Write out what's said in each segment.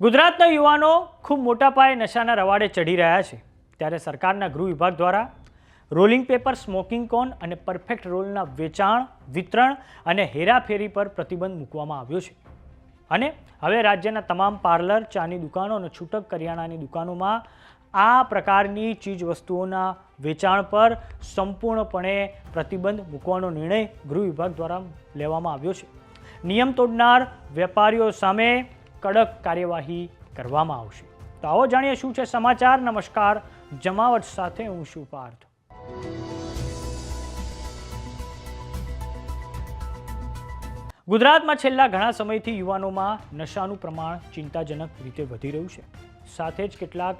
ગુજરાતના યુવાનો ખૂબ મોટા પાયે નશાના રવાડે ચઢી રહ્યા છે. ત્યારે સરકારના ગૃહ વિભાગ દ્વારા રોલિંગ પેપર, સ્મોકિંગ કોન અને પરફેક્ટ રોલના વેચાણ, વિતરણ અને હેરાફેરી પર પ્રતિબંધ મૂકવામાં આવ્યો છે. અને હવે રાજ્યના તમામ પાર્લર, ચાની દુકાનો અને છૂટક કરિયાણાની દુકાનોમાં આ પ્રકારની ચીજવસ્તુઓના વેચાણ પર સંપૂર્ણપણે પ્રતિબંધ મૂકવાનો નિર્ણય ગૃહ વિભાગ દ્વારા લેવામાં આવ્યો છે. નિયમ તોડનાર વેપારીઓ સામે કડક કાર્યવાહી કરવામાં આવશે. તો આવો જાણીએ શું છે સમાચાર. નમસ્કાર. જમાવટ સાથે હું શું પાર્થ. ગુજરાતમાં છેલ્લા ઘણા સમયથી યુવાનોમાં નશાનું પ્રમાણ ચિંતાજનક રીતે વધી રહ્યું છે. સાથે જ કેટલાક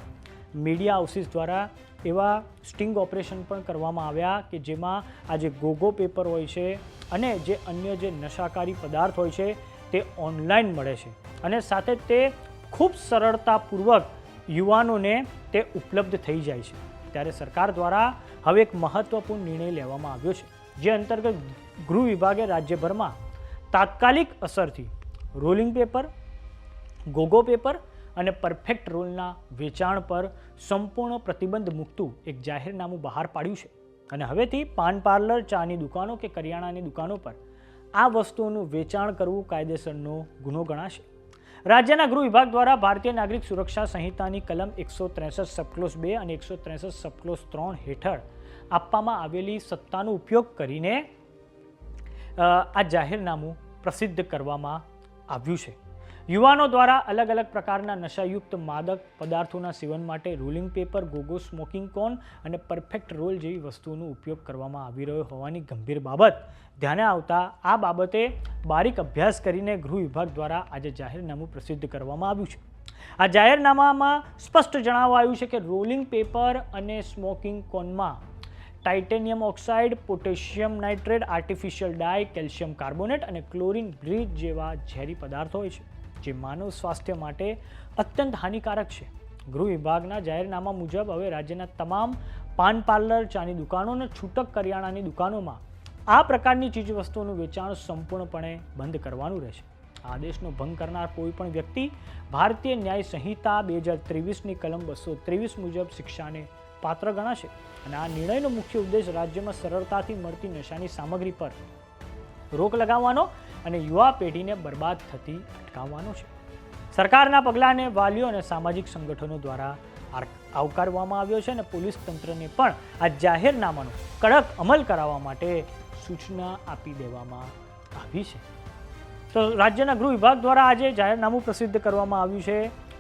મીડિયા હાઉસીસ દ્વારા એવા સ્ટિંગ ઓપરેશન પણ કરવામાં આવ્યા કે જેમાં આ જે ગોગો પેપર હોય છે અને જે અન્ય જે નશાકારી પદાર્થ હોય છે તે ઓનલાઈન મળે છે. અને સાથે તે ખૂબ સરળતાપૂર્વક યુવાનોને તે ઉપલબ્ધ થઈ જાય છે. ત્યારે સરકાર દ્વારા હવે એક મહત્વપૂર્ણ નિર્ણય લેવામાં આવ્યો છે, જે અંતર્ગત ગૃહ વિભાગે રાજ્યભરમાં તાત્કાલિક અસરથી રોલિંગ પેપર, ગોગો પેપર અને પરફેક્ટ રોલના વેચાણ પર સંપૂર્ણ પ્રતિબંધ મૂકતું એક જાહેરનામું બહાર પાડ્યું છે. અને હવેથી પાન પાર્લર, ચાની દુકાનો કે કરિયાણાની દુકાનો પર આ વસ્તુઓનું વેચાણ કરવું કાયદેસરનો ગુનો ગણાશે. રાજ્યના ગૃહ વિભાગ દ્વારા ભારતીય નાગરિક સુરક્ષા સંહિતાની કલમ એકસો ત્રેસઠ સબક્લોઝ બે અને એકસો ત્રેસઠ સબક્લોઝ ત્રણ હેઠળ આપવામાં આવેલી સત્તાનો ઉપયોગ કરીને આ જાહેરનામું પ્રસિદ્ધ કરવામાં આવ્યું છે. યુવાનો દ્વારા અલગ અલગ પ્રકારના નશાયુક્ત માદક પદાર્થોના સેવન માટે rolling paper GoGo smoking cone અને પરફેક્ટ રોલ જેવી વસ્તુઓનો ઉપયોગ કરવામાં આવી રહ્યો હોવાની ગંભીર બાબત. ધ્યાને આવતા આ બાબતે બારીક અભ્યાસ કરીને ગૃહ વિભાગ દ્વારા આજે જાહેરનામું પ્રસિદ્ધ કરવામાં આવ્યું છે. આ જાહેરનામામાં સ્પષ્ટ જણાવાયું છે કે રોલિંગ પેપર અને smoking કોનમાં titanium oxide potassium nitrate artificial dye calcium carbonate અને ક્લોરિન બ્રીજ જેવા ઝેરી પદાર્થો હોય છે. જે માનવ સ્વાસ્થ્ય માટે અત્યંત હાનિકારક છે. ગૃહ વિભાગના જાહેરનામા મુજબ હવે રાજ્યના તમામ પાન પાર્લર, ચાની દુકાનો અને છૂટક કરિયાણાની દુકાનોમાં આ પ્રકારની ચીજવસ્તુઓનું વેચાણ સંપૂર્ણપણે બંધ કરવાનું રહેશે. આદેશનો ભંગ કરનાર કોઈ પણ વ્યક્તિ ભારતીય ન્યાય સંહિતા બે હજાર ત્રેવીસની કલમ બસો ત્રેવીસ મુજબ શિક્ષાને પાત્ર ગણાશે અને આ નિર્ણયનો મુખ્ય ઉદ્દેશ રાજ્યમાં સરળતાથી મળતી નશાની સામગ્રી પર રોક લગાવવાનો અને યુવા પેઢીને બરબાદ થતી અટકાવવાનો છે. સરકારના પગલાંને વાલીઓ અને સામાજિક સંગઠનો દ્વારા આવકારવામાં આવ્યો છે અને પોલીસ તંત્રને પણ આ જાહેરનામાનો કડક અમલ કરાવવા માટે સૂચના આપી દેવામાં આવી છે. તો રાજ્યના ગૃહ વિભાગ દ્વારા આજે જાહેરનામું પ્રસિદ્ધ કરવામાં આવ્યું છે.